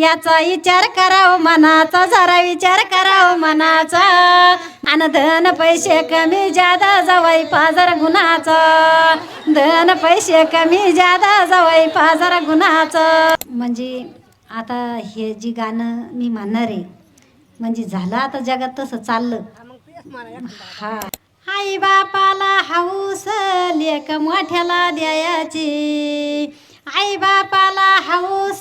याचा विचार कराव मनाचा जरा विचार कराव मनाचा. आणि धन पैसे कमी जादा जवाई पाजर गुन्हाचं धन पैसे कमी जादा जवाई पाजर गुन्हाचं म्हणजे आता हे जी गाणं मी म्हणणार आहे म्हणजे झालं आता जगात तसं चाललं. हा. आई बापाला हाऊस लेक मोठ्याला द्यायची. आई बापाला हाऊस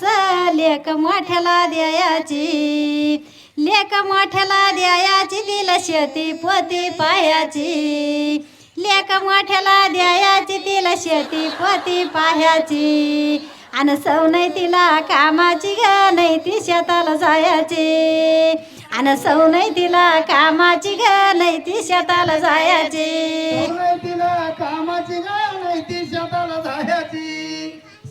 लेक मोठ्याला द्यायची. लेक मोठ्याला द्यायची तिला शेती पोती पायाची लेक मोठ्याला द्यायची तिला शेती पोती पाह्याची. आणि सव नाही तिला कामाची ग नाही ती शेताला जायची. आणि सव नाही तिला कामाची ग नाही ती शेताला जायची. तिला कामाची ग नाही ती शेताला जायची.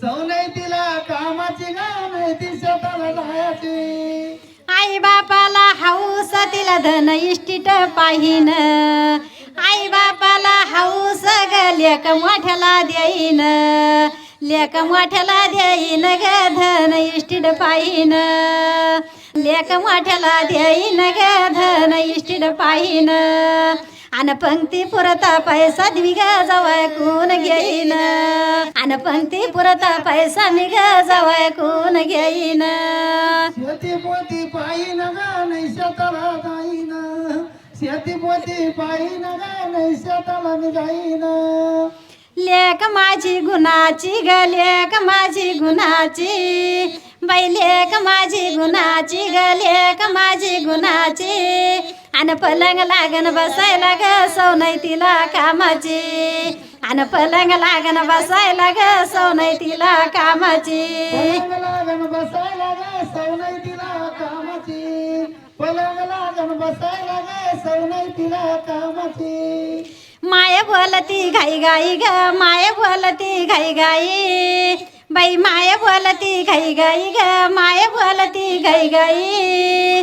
तिला कामाची नाही ती शेताला जायची. आई बापाला हाऊस तिला धन इष्टिट पाहिन. आई बापाला हाऊस ग लेक मोठ्याला देईन. लेक मोठ्याला देईन ग धन इष्टिट पाहिन. लेक मोठ्याला देईन ग धन इष्टिट पाहिन. आणि पंक्ती पुरता पैसा मी जवळ कोण घेईन? पंक्ती पुरता पैसा मी ग जवळ कोण घेईन? शेती पोती पायी न गा नाही शेताला जाईन. शेती पोती पायी न गा नाही शेताला मी जाईन लेक माझी गुणाची ग लेक माझी गुणाची. बाई लेक माझी गुणाची ग लेक माझी गुणाची. आणि पलंग लागन बसायला ग सौ नाही तिला कामाची. आणि पलंग लागन बसायला ग सौ नाही तिला कामाची. पलंग लागन बसायला ग सवनाई तिला कामाची. पलंग लागन बसायला ग सवनाई तिला कामाची. माय बोलती घाई गाई ग माय बोलती घाई गाई बाई माय बोलती घाई गाई ग माय बोलती घाई गाई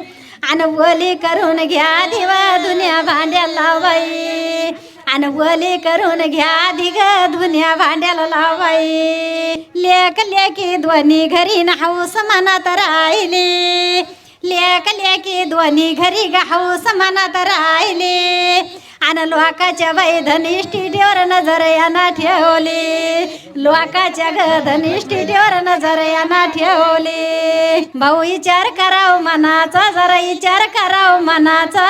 आणि बोली करून घ्या दिवा दुनिया भांड्याला बाई. आणि वली करून घ्या दिग धुन्या भांड्याला लावाई. लेख लेखी ध्वनी घरी हाऊस मनात राहिली. लेख लेखी ध्वनी घरी हाऊस मनात राहिली. आणि लोकाच्या बाई देवर नजर याना ठेवली. लोकाच्या ग देवर नजर याना ठेवली. भाऊ विचार कराव मनाचा जरा विचार कराव मनाचा.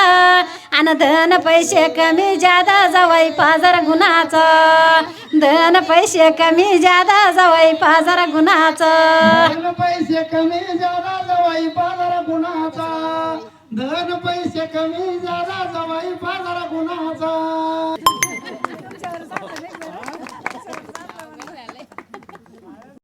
आणि धन पैसे कमी जादा जवळ पाजर गुन्हाचा धन पैसे कमी जादा जवळ पाजर गुन्हाचा धन पैसे कमी जादा जवळ पाजर गुणाचा. धन पैसे कमी जादा